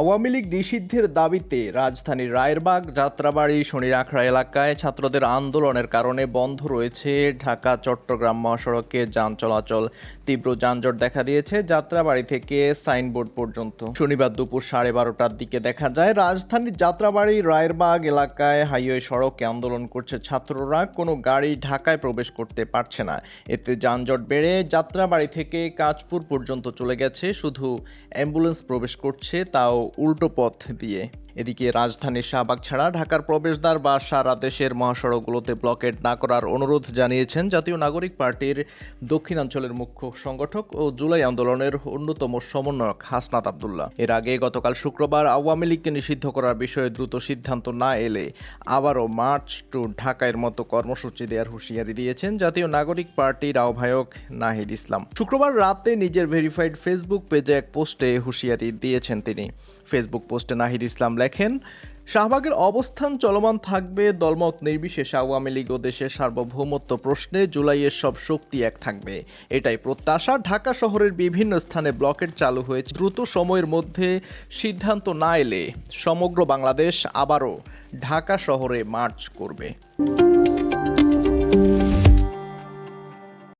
আওয়ামী লীগ নিষিদ্ধের দাবিতে রাজধানীর রায়েরবাগ যাত্রাবাড়ি শনিরাখড়া এলাকায় ছাত্রদের আন্দোলনের কারণে বন্ধ রয়েছে ঢাকা, চট্টগ্রাম মহাসড়কে যান চলাচল। তীব্র যানজট দেখা দিয়েছে যাত্রাবাড়ি থেকে সাইনবোর্ড পর্যন্ত। শনিবার দুপুর সাড়ে বারোটার দিকে দেখা যায়, রাজধানীর যাত্রাবাড়ি রায়েরবাগ এলাকায় হাইওয়ে সড়কে আন্দোলন করছে ছাত্ররা। কোনো গাড়ি ঢাকায় প্রবেশ করতে পারছে না। এতে যানজট বেড়ে যাত্রাবাড়ি থেকে কাঁচপুর পর্যন্ত চলে গেছে। শুধু অ্যাম্বুলেন্স প্রবেশ করছে, তাও উল্টো পথ দিয়ে এদিকে রাজধানীর শাহবাগ ছাড়া ঢাকার প্রবেশদ্বার বা সারা দেশের মহাসড়কগুলোতে ব্লকেড না করার অনুরোধ জানিয়েছেন জাতীয় নাগরিক পার্টির দক্ষিণাঞ্চলের মুখ্য সংগঠক ও জুলাই আন্দোলনের অন্যতম সমন্বয়ক হাসনাত আবদুল্লাহ। এর আগে গতকাল শুক্রবার আওয়ামী লীগকে নিষিদ্ধ করার বিষয়ে দ্রুত সিদ্ধান্ত না এলে আবারও মার্চ টু ঢাকায়ের মতো কর্মসূচি দেওয়ার হুঁশিয়ারি দিয়েছেন জাতীয় নাগরিক পার্টির আহ্বায়ক নাহিদ ইসলাম। শুক্রবার রাতে নিজের ভেরিফাইড ফেসবুক পেজে এক পোস্টে হুঁশিয়ারি দিয়েছেন তিনি। ফেসবুক পোস্টে নাহিদ ইসলাম লেখেন শাহবাগের অবস্থান চলমান থাকবে, দলমত নির্বিশেষে আওয়ামী লীগ ও দেশের সার্বভৌমত্ব প্রশ্নে জুলাইয়ের সব শক্তি এক থাকবে। এটাই প্রত্যাশা, ঢাকা শহরের বিভিন্ন স্থানে ব্লকেট চালু হয়েছে। দ্রুত সময়ের মধ্যে সিদ্ধান্ত না এলে সমগ্র বাংলাদেশ আবারও ঢাকা শহরে মার্চ করবে।